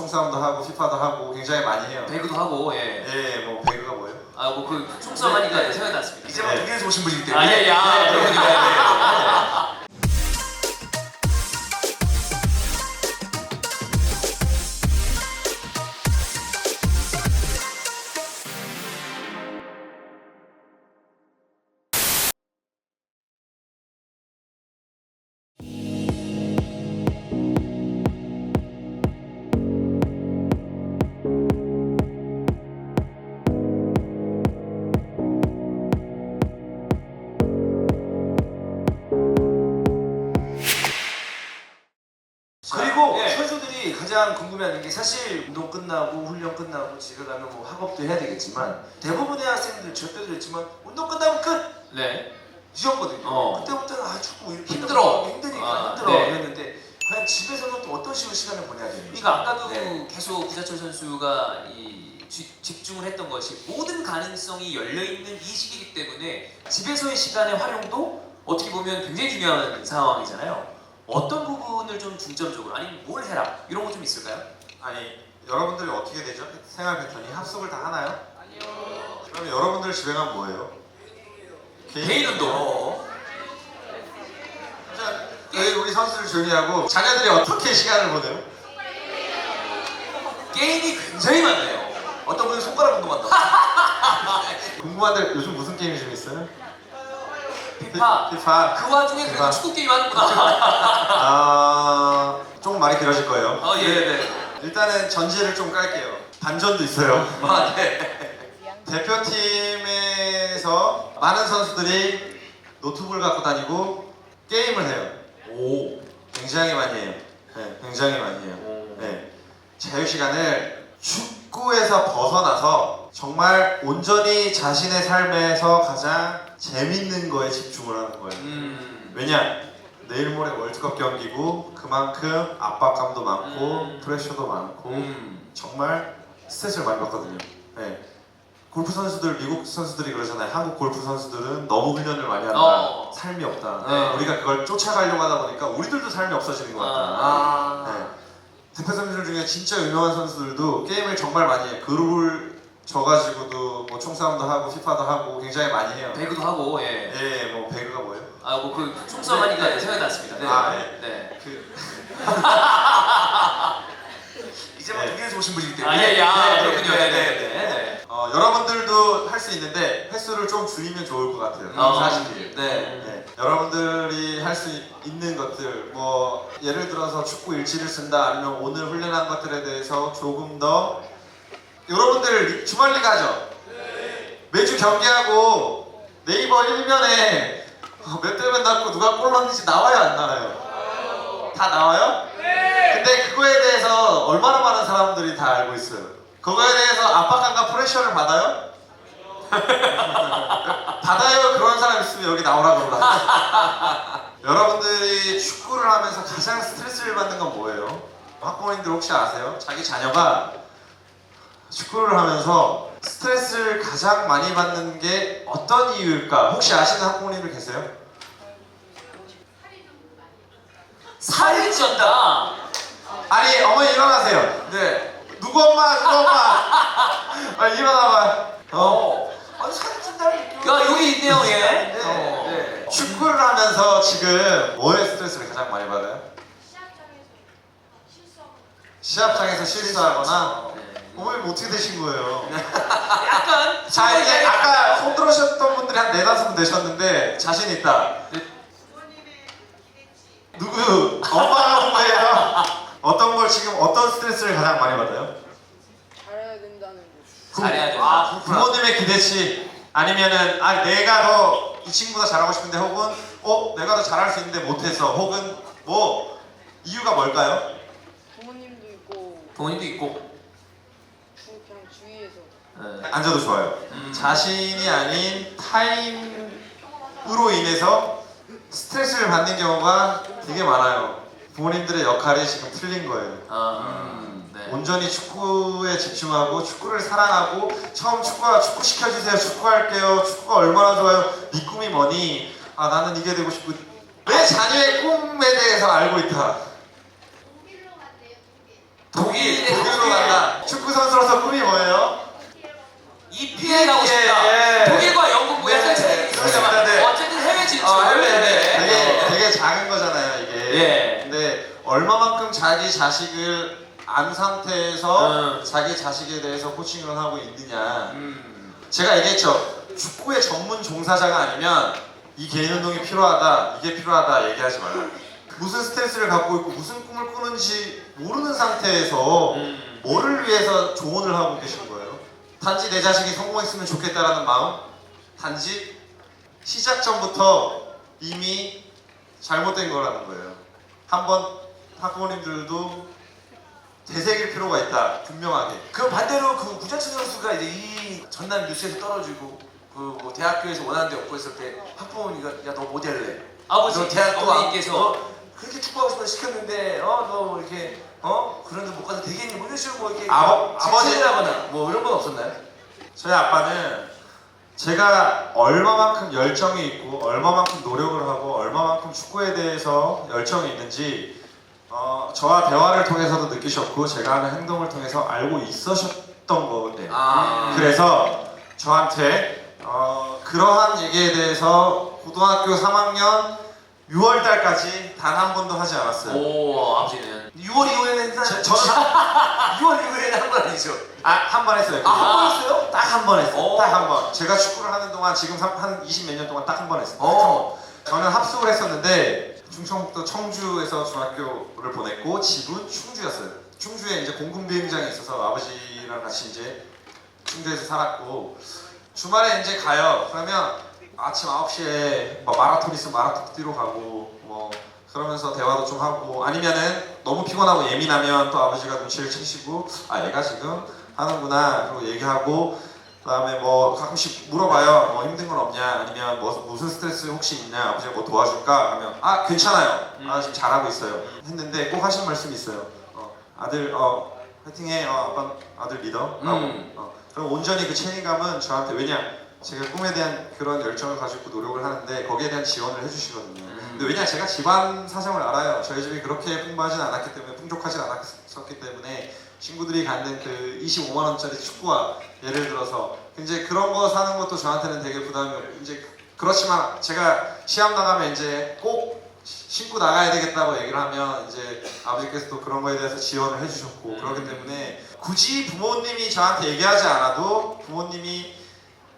총싸움도 하고 피파도 하고 굉장히 많이 해요. 배구도 하고 예. 예, 뭐 배그가 뭐예요? 아뭐그 총싸움 하니까 생각이 났습니다. 이제 막 네. 독일에서 오신 분이기 때문에 아, 예, 예. 아, 그렇군요. 그리고 가장 궁금해하는 게 사실 운동 끝나고 훈련 끝나고 집에 가면 뭐 학업도 해야 되겠지만 대부분의 학생들 저 때도 그랬지만 운동 끝나면 끝 네. 이었거든요. 어. 그때부터는 아 축구 이렇게 힘들어. 힘드니까 아, 힘들어 네. 이랬는데 과연 집에서는 또 어떤 식으로 시간을 보내야 되는지. 그러니까 아까도 네. 계속 구자철 선수가 이 지- 집중을 했던 것이 모든 가능성이 열려 있는 이 시기이기 때문에 집에서의 시간의 활용도 어떻게 보면 굉장히 중요한 상황이잖아요. 어떤 부분을 좀 중점적으로 아니면 뭘 해라 이런 거 좀 있을까요? 아니 여러분들이 어떻게 되죠? 생활 패턴이 합숙을 다 하나요? 아니요. 그럼 여러분들 집에 가면 뭐예요? 개인 운동. 어. 자, 여기 우리 선수들 조용히 하고 자녀들이 어떻게 시간을 보내요? 게임이 굉장히 많네요. 어떤 분은 손가락 운동한다. 궁금한데 요즘 무슨 게임이 좀 있어요? 피파. 피파. 그 와중에 그래도 피파. 축구 게임 하는구나. 아 조금 말이 길어질 거예요. 어, 예, 네. 일단은 전제를 좀 깔게요. 반전도 있어요. 아, 네. 대표팀에서 많은 선수들이 노트북을 갖고 다니고 게임을 해요. 오. 굉장히 많이 해요. 네, 굉장히 많이 해요. 네. 자유 시간을 축구에서 벗어나서 정말 온전히 자신의 삶에서 가장 재밌는 거에 집중을 하는 거예요. 음. 왜냐? 내일 모레 월드컵 경기고 그만큼 압박감도 많고 음. 프레셔도 많고 음. 정말 스트레스를 많이 받거든요. 네. 골프 선수들 미국 선수들이 그러잖아요. 한국 골프 선수들은 너무 훈련을 많이 한다. 어. 삶이 없다. 네. 우리가 그걸 쫓아가려고 하다 보니까 우리들도 삶이 없어지는 것 같다. 아. 네. 대표 선수들 중에 진짜 유명한 선수들도 게임을 정말 많이 해요. 그룹을 져가지고도 뭐 총싸움도 하고 피파도 하고 굉장히 많이 해요. 배구도 하고 예. 예, 뭐 배그가 뭐예요? 아 뭐그 총싸움 하니까 네, 네. 생각이 났습니다. 네. 아, 예. 네. 그 이제 막 네. 독일에서 오신 분이기 아, 때문에 예, 예. 아, 네, 그렇군요. 네, 네, 네, 네, 네. 네. 어, 여러분들도 할 수 있는데 횟수를 좀 줄이면 좋을 것 같아요. 어, 사실. 네. 네. 여러분들이 할 수 있는 것들 뭐 예를 들어서 축구 일지를 쓴다 아니면 오늘 훈련한 것들에 대해서 조금 더 여러분들 리- 주말 리그 하죠? 매주 경기하고 네이버 1면에 몇대몇 났고 누가 골 넣는지 나와요 안 나와요? 다 나와요? 근데 그거에 대해서 얼마나 많은 사람들이 다 알고 있어요? 그거에 대해서 압박감과 프레셔를 받아요? 받아요 그런 사람 있으면 여기 나오라 그러라 여러분들이 축구를 하면서 가장 스트레스를 받는 건 뭐예요? 학부모님들 혹시 아세요? 자기 자녀가 축구를 하면서 스트레스를 가장 많이 받는 게 어떤 이유일까? 혹시 아시는 학부모님들 계세요? 살이 쪘다. 아니 어머니 일어나세요 네. 누구 엄마 누구 엄마 빨리 일어나봐 어? 어. 아니 사진 찍는다는 느낌. 야 여기 있네요 얘. 네. 어. 네. 축구를 하면서 지금 뭐에 스트레스를 가장 많이 받아요? 시합장에서 실수하거나 어머니 뭐 어떻게 되신 거예요? 약간 자 이제 아까 손 들으셨던 분들이 한 네다섯 분 되셨는데 자신 있다 누구? 엄마가 온 거예요? 어떤 걸 지금 어떤 스트레스를 가장 많이 받아요? 잘해야 된다는 거. 잘해야 된다. 아, 부모님의 기대치 아니면은 아 내가 더 이 친구가 잘하고 싶은데 혹은 어 내가 더 잘할 수 있는데 못해서 혹은 뭐 이유가 뭘까요? 부모님도 있고 부모님도 있고. 주, 그냥 주위에서 네. 앉아도 좋아요. 음. 자신이 아닌 타임으로 인해서 스트레스를 받는 경우가 되게 많아요. 부모님들의 역할이 지금 틀린 거예요. 아, 음, 네. 온전히 축구에 집중하고 축구를 사랑하고 처음 축구가 축구 시켜주세요 축구 할게요 축구가 얼마나 좋아요 네 꿈이 뭐니 아 나는 이게 되고 싶고 내 자녀의 꿈에 대해서 알고 있다 독일 축구 선수로서 꿈이 뭐예요? EPL 가고 싶다. 예, 예. 독일과 영국 뭐 약간 네, 그렇습니다. 네. 어쨌든 해외 진출. 어, 해외, 네. 되게 되게 작은 거잖아요 이게. 예. 근데 얼마만큼 자기 자식을 안 상태에서 음. 자기 자식에 대해서 코칭을 하고 있느냐. 음. 제가 얘기했죠. 축구의 전문 종사자가 아니면 이 개인 운동이 필요하다, 이게 필요하다 얘기하지 말라. 무슨 스트레스를 갖고 있고 무슨 꿈을 꾸는지 모르는 상태에서 음. 뭐를 위해서 조언을 하고 계신 거예요? 단지 내 자식이 성공했으면 좋겠다라는 마음? 단지 시작 전부터 이미 잘못된 거라는 거예요. 한번 학부모님들도 되새길 필요가 있다, 분명하게. 그 반대로 그 구자철 선수가 이제 이 전남 뉴스에서 떨어지고 그 뭐 대학교에서 원하는 데 없고 했을 때 학부모니까 야너 모델래 아버지 너 대학 또 어머니께서 어, 그렇게 축구하고 싶어 시켰는데 어 너 이렇게 어 그런 데 못 가서 되겠니 뭐 이런 식으로 뭐 이렇게 아버- 아버지- 지체하거나 뭐 이런 건 없었나요? 저희 아빠는 제가 얼마만큼 열정이 있고 얼마만큼 노력을 하고 얼마만큼 축구에 대해서 열정이 있는지 어, 저와 대화를 통해서도 느끼셨고 제가 하는 행동을 통해서 알고 있으셨던 거거든요. 아 그래서 저한테 어, 그러한 얘기에 대해서 고등학교 3학년 6월 달까지 단 한 번도 하지 않았어요. 오 아버지는 6월 이후에는 한- 저- 저는 6월 이후에는 한 번 아니죠? 아, 한 번 했어요. 아, 한 번 했어요? 딱 한 번 했어요. 오. 딱 한 번. 제가 축구를 하는 동안 지금 삼- 한 20 몇 년 동안 딱 한 번 했어요. 어. 저는 합숙을 했었는데 충청북도 청주에서 중학교를 보냈고 집은 충주였어요. 충주에 이제 공군 비행장이 있어서 아버지랑 같이 이제 충주에서 살았고 주말에 이제 가요. 그러면 아침 9시에 뭐 마라톤 있으면 마라톤 뛰러 가고 뭐 그러면서 대화도 좀 하고 아니면은 너무 피곤하고 예민하면 또 아버지가 눈치를 채시고 아 얘가 지금 하는구나 그리고 얘기하고 그다음에 뭐 가끔씩 물어봐요. 뭐 힘든 건 없냐? 아니면 뭐 무슨 스트레스 혹시 있냐? 아버지가 뭐 도와줄까? 하면 아 괜찮아요. 아 지금 잘하고 있어요. 했는데 꼭 하신 말씀이 있어요. 어, 아들 어 화이팅해. 어, 아빠 아들 리더. 라고. 음. 어, 그럼 온전히 그 책임감은 저한테 왜냐 제가 꿈에 대한 그런 열정을 가지고 노력을 하는데 거기에 대한 지원을 해주시거든요. 근데 왜냐 제가 집안 사정을 알아요. 저희 집이 그렇게 풍부하진 않았기 때문에 풍족하진 않았기 때문에 친구들이 갖는 그 25만 원짜리 축구화 예를 들어서 이제 그런 거 사는 것도 저한테는 되게 부담이 이제 그렇지만 제가 시합 나가면 이제 꼭 신고 나가야 되겠다고 얘기를 하면 이제 아버지께서도 그런 거에 대해서 지원을 해주셨고 그렇기 때문에 굳이 부모님이 저한테 얘기하지 않아도 부모님이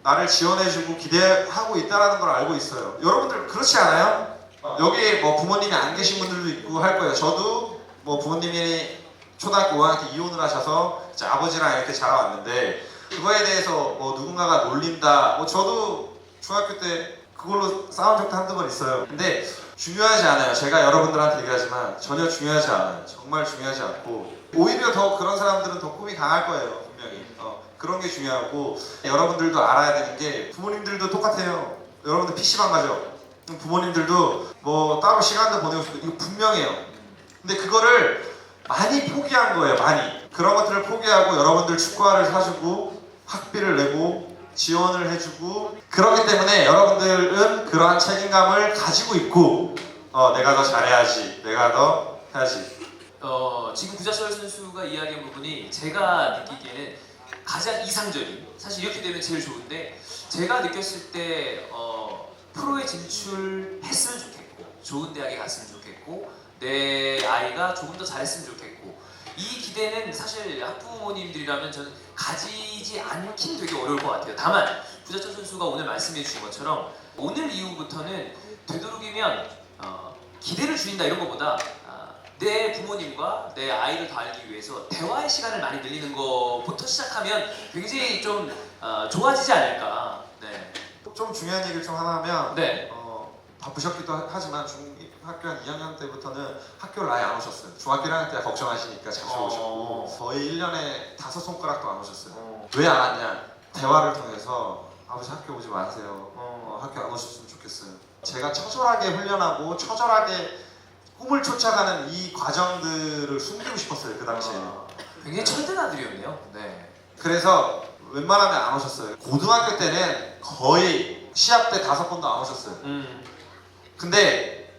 나를 지원해주고 기대하고 있다라는 걸 알고 있어요. 여러분들 그렇지 않아요? 여기 뭐 부모님이 안 계신 분들도 있고 할 거예요. 저도 뭐 부모님이 초등학교 5학년 때 이혼을 하셔서 아버지랑 이렇게 자라왔는데 그거에 대해서 뭐 누군가가 놀린다. 뭐 저도 중학교 때 그걸로 싸운 적도 한두 번 있어요. 근데 중요하지 않아요. 제가 여러분들한테 얘기하지만 전혀 중요하지 않아요. 정말 중요하지 않고 오히려 더 그런 사람들은 더 꿈이 강할 거예요. 분명히. 어, 그런 게 중요하고 여러분들도 알아야 되는 게 부모님들도 똑같아요. 여러분들 PC방 가죠. 부모님들도 뭐 따로 시간도 보내고 싶고 이거 분명해요. 근데 그거를 많이 포기한 거예요. 많이. 그런 것들을 포기하고 여러분들 축구화를 사주고 학비를 내고 지원을 해주고 그렇기 때문에 여러분들은 그러한 책임감을 가지고 있고 어, 내가 더 잘해야지. 내가 더 해야지. 어, 지금 구자철 선수가 이야기한 부분이 제가 느끼기에는 가장 이상적인 사실 이렇게 되면 제일 좋은데 제가 느꼈을 때 어, 프로에 진출했으면 좋겠고 좋은 대학에 갔으면 좋겠고 내 아이가 조금 더 잘했으면 좋겠고 이 기대는 사실 학부모님들이라면 저는 가지지 않긴 되게 어려울 것 같아요. 다만 구자철 선수가 오늘 말씀해 주신 것처럼 오늘 이후부터는 되도록이면 어, 기대를 줄인다 이런 것보다 아, 내 부모님과 내 아이를 더 알기 위해서 대화의 시간을 많이 늘리는 것부터 시작하면 굉장히 좀 어, 좋아지지 않을까. 네. 좀 중요한 얘기를 좀 하나 하면 네. 어, 바쁘셨기도 하- 하지만 중 학교 한 2학년 때부터는 학교를 아예 안 오셨어요. 중학교 1학년 때 걱정하시니까 자주 어. 오셨고 거의 1년에 다섯 손가락도 안 오셨어요. 어, 왜 안 왔냐? 대화를 통해서 아버지 학교 오지 마세요. 어, 어, 학교 안 오셨으면 좋겠어요. 제가 처절하게 훈련하고 처절하게 꿈을 쫓아가는 이 과정들을 숨기고 싶었어요 그 당시에. 어, 굉장히 철든 아들이었네요. 네. 그래서 웬만하면 안 오셨어요. 고등학교 때는 거의 시합 때 다섯 번도 안 오셨어요. 음. 근데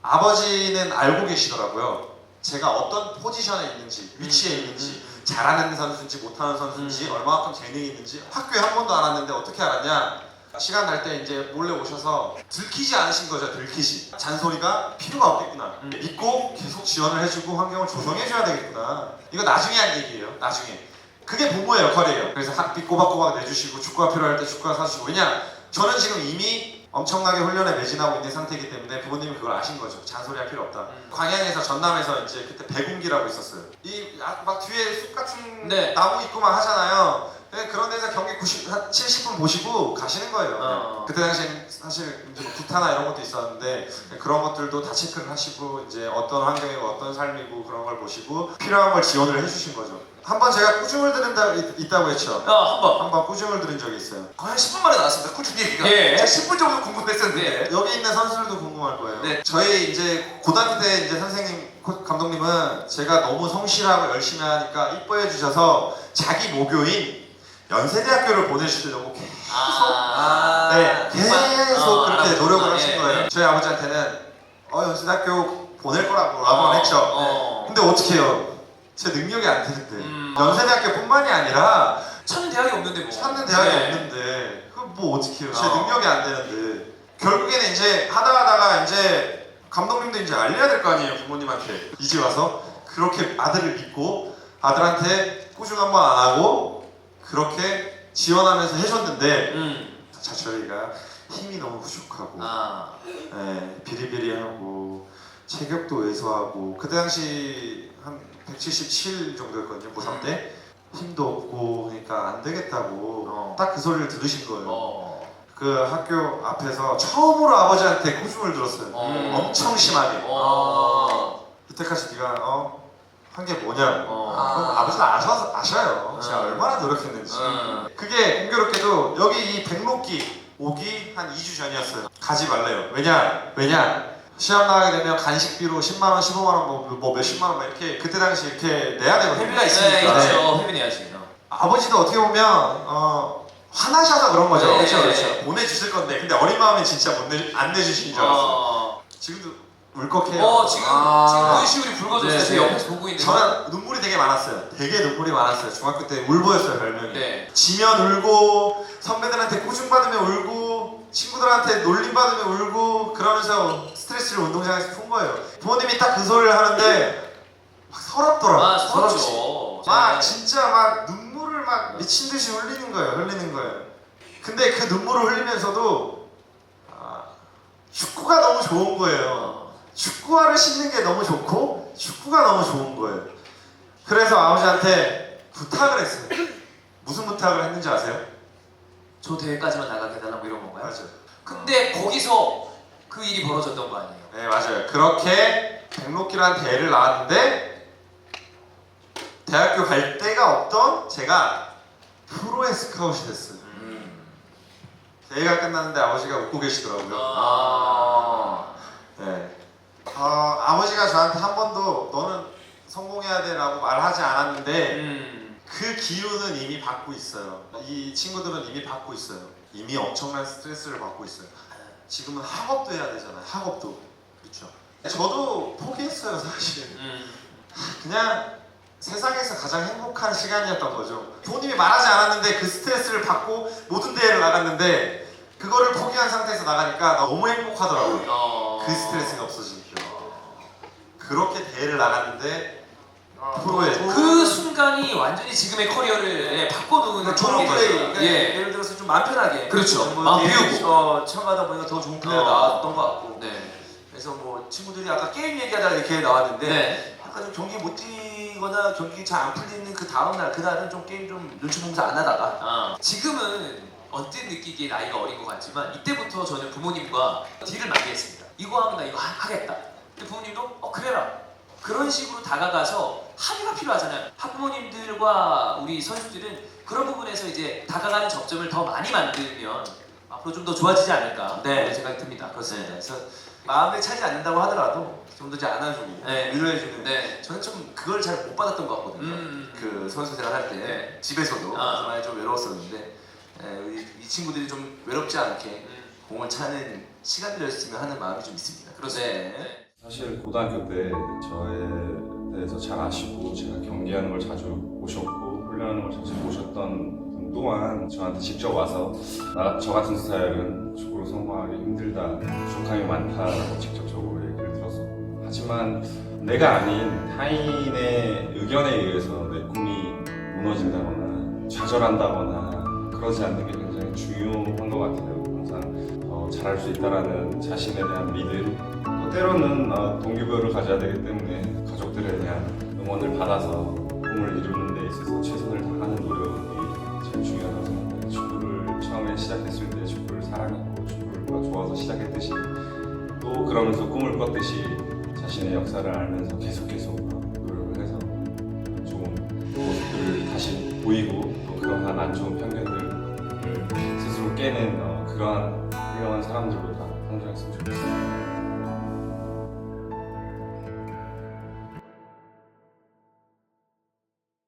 아버지는 알고 계시더라고요. 제가 어떤 포지션에 있는지, 위치에 음, 있는지, 음, 음. 잘하는 선수인지 못하는 선수인지, 음. 얼마만큼 재능이 있는지 학교에 한 번도 안 왔는데 어떻게 알았냐? 시간 날 때 이제 몰래 오셔서 들키지 않으신 거죠, 들키지. 잔소리가 필요가 없겠구나. 음. 믿고 계속 지원을 해주고 환경을 조성해줘야 되겠구나. 이거 나중에 한 얘기예요, 나중에. 그게 부모의 역할이에요. 그래서 학비 꼬박꼬박 내주시고 축구가 필요할 때 축구화 사주시고 왜냐? 저는 지금 이미 엄청나게 훈련에 매진하고 있는 상태이기 때문에 부모님이 그걸 아신 거죠. 잔소리할 필요 없다. 음. 광양에서 전남에서 이제 그때 배군기라고 있었어요. 이 막 뒤에 숲 같은 네. 나무 있고 막 하잖아요. 네, 그런 데서 경기 90, 한 70분 보시고 가시는 거예요. 어. 그때 당시엔 사실 이제 뭐 구타나 이런 것도 있었는데 그런 것들도 다 체크를 하시고 이제 어떤 환경이고 어떤 삶이고 그런 걸 보시고 필요한 걸 지원을 해주신 거죠. 한 번 제가 꾸중을 들은 다 있- 있다고 했죠. 어, 한번. 한 번 꾸중을 들은 적이 있어요. 거의 한 10분 만에 나왔습니다. 꾸준히 얘기가. 예. 제가 10분 정도 궁금했었는데. 여기 있는 선수들도 궁금할 거예요. 네. 저희 이제 고등학교 때 이제 선생님 코- 감독님은 제가 너무 성실하고 열심히 하니까 이뻐해 주셔서 자기 모교인 연세대학교를 보내주시려고 계속 아. 네, 계속 어, 그렇게 알아보구나. 노력을 하신 예, 거예요. 예. 저희 아버지한테는 어 연세대학교 보낼 거라고 라고 했죠. 어. 근데 어떻게 해요? 제 능력이 안 되는데 음. 연세대학교뿐만이 아니라 찾는 대학이 없는데 뭐. 찾는 대학이 네. 없는데 그뭐 어떻게 해요? 제 어. 능력이 안 되는데 결국에는 이제 하다 하다가 이제 감독님도 이제 알려야 될 거 아니에요 부모님한테 이제 와서 그렇게 아들을 믿고 아들한테 꾸중 한번 안 하고 그렇게 지원하면서 해줬는데 음. 자 저희가 힘이 너무 부족하고 아. 예, 비리비리하고 체격도 왜소하고 그때 당시 한 177 정도였거든요 고3 때 힘도 없고 그러니까 안 되겠다고 어. 딱 그 소리를 들으신 거예요 어. 그 학교 앞에서 처음으로 아버지한테 꾸중을 들었어요 어. 엄청 심하게 어. 이때까지 네가 어? 한 게 뭐냐고 어. 그럼 아버지는 아셔, 아셔요 제가 어. 얼마나 노력했는지 음. 그게 공교롭게도 여기 이 백록기 오기 한 2주 전이었어요. 가지 말래요. 왜냐? 왜냐? 시합 나가게 되면 간식비로 10만 원, 15만 원, 뭐, 뭐 몇십만 원막 이렇게 그때 당시 이렇게 내야 되거든요. 회비가 있으니까. 네, 그렇죠. 회비 내야지. 어. 아버지도 어떻게 보면 어, 화나셔서 그런 거죠. 네. 그렇죠. 보내주실 건데 근데 어린 마음에 진짜 못 내, 안 내주신 줄 알았어요. 어. 지금도 울컥해요. 어, 지금 아. 지금 눈시울이 붉어졌어요. 네, 제 네. 옆에서 보고 있는 거. 저는 눈물이 되게 많았어요. 되게 눈물이 많았어요. 중학교 때 울보였어요 별명이. 네. 지면 울고 선배들한테 꾸중 받으면 울고 친구들한테 놀림 받으면 울고 그러면서 스트레스를 운동장에서 푼 거예요. 부모님이 딱 그 소리를 하는데 막 서럽더라고. 아. 서럽죠. 막 네. 진짜 막 눈물을 막 미친 듯이 흘리는 거예요. 흘리는 거예요. 근데 그 눈물을 흘리면서도 아, 축구가 너무 좋은 거예요. 어. 축구화를 신는 게 너무 좋고 축구가 너무 좋은 거예요. 그래서 아버지한테 부탁을 했어요. 무슨 부탁을 했는지 아세요? 저 대회까지만 나가게 해달라 뭐 이런 건가요? 맞아요. 근데 거기서 그 일이 벌어졌던 거 아니에요? 네 맞아요. 그렇게 백록기라는 대회를 나왔는데 대학교 갈 데가 없던 제가 프로의 스카웃이 됐어요. 음. 대회가 끝났는데 아버지가 웃고 계시더라고요. 아. 네. 어, 아버지가 저한테 한 번도 너는 성공해야 돼라고 말하지 않았는데 음. 그 기운은 이미 받고 있어요. 이 친구들은 이미 받고 있어요. 이미 엄청난 스트레스를 받고 있어요. 지금은 학업도 해야 되잖아요. 학업도. 그렇죠. 저도 포기했어요, 사실. 음. 그냥 세상에서 가장 행복한 시간이었던 거죠. 부모님이 말하지 않았는데 그 스트레스를 받고 모든 대회를 나갔는데 그거를 포기한 상태에서 나가니까 너무 행복하더라고요. 어. 그 스트레스가 없어지니까. 그렇게 대회를 나갔는데 프로에 그 순간이 완전히 지금의 커리어를 예, 바꿔놓은 그러니까 좋은 그런 플레이. 그러니까 예. 예를 들어서 좀 마음 편하게. 그렇죠. 뭐 마음 대회, 비우고. 어, 청하다 보니까 더 좋은 플레이가 어. 나왔던 것 같고. 네. 그래서 뭐 친구들이 아까 게임 얘기하다가 이렇게 나왔는데 네. 약간 좀 경기 못 뛰거나 경기 잘 안 풀리는 그 다음 날 그날은 좀 게임 좀 눈치 보면서 안 하다가 아, 지금은 언뜻 느끼기에 나이가 어린 것 같지만 이때부터 저는 부모님과 딜을 많이 했습니다. 이거 하면 나 이거 하, 하겠다. 부모님도 어 그래라. 그런 식으로 다가가서 합의가 필요하잖아요. 학부모님들과 우리 선수들은 그런 부분에서 이제 다가가는 접점을 더 많이 만들면 앞으로 좀 더 좋아지지 않을까 네. 생각이 듭니다. 그렇습니다. 그래서 마음에 차지 않는다고 하더라도 좀 더 이제 안아주고 네. 위로해주는. 네. 저는 좀 그걸 잘 못 받았던 것 같거든요. 음. 그 선수 생활할 때 네. 집에서도 아. 많이 좀 외로웠었는데 에, 이, 이 친구들이 좀 외롭지 않게 음, 공을 차는 시간들이었으면 하는 마음이 좀 있습니다. 그렇습니다. 네. 네. 사실 고등학교 때 저에 대해서 잘 아시고 제가 경기하는 걸 자주 보셨고 훈련하는 걸 자주 보셨던 분 또한 저한테 직접 와서 나, 저 같은 스타일은 축구로 성공하기 힘들다 부족함이 많다라고 직접적으로 얘기를 들었었고. 하지만 내가 아닌 타인의 의견에 의해서 내 꿈이 무너진다거나 좌절한다거나 그러지 않는 게 굉장히 중요한 것 같아요. 항상 더 잘할 수 있다라는 자신에 대한 믿음 또 때로는 어, 동기부여를 가져야 되기 때문에 가족들에 대한 응원을 받아서 꿈을 이루는 데 있어서 최선을 다하는 노력이 제일 중요하다고 생각해요. 축구를 처음에 시작했을 때 축구를 사랑했고 축구가 좋아서 시작했듯이 또 그러면서 꿈을 꿨듯이 자신의 역사를 알면서 계속 계속 노력을 해서 좋은 모습들을 다시 보이고 또 그러한 안 좋은 편견들을 스스로 깨는 어, 그러한 훌륭한 사람들보다 성장했으면 좋겠습니다.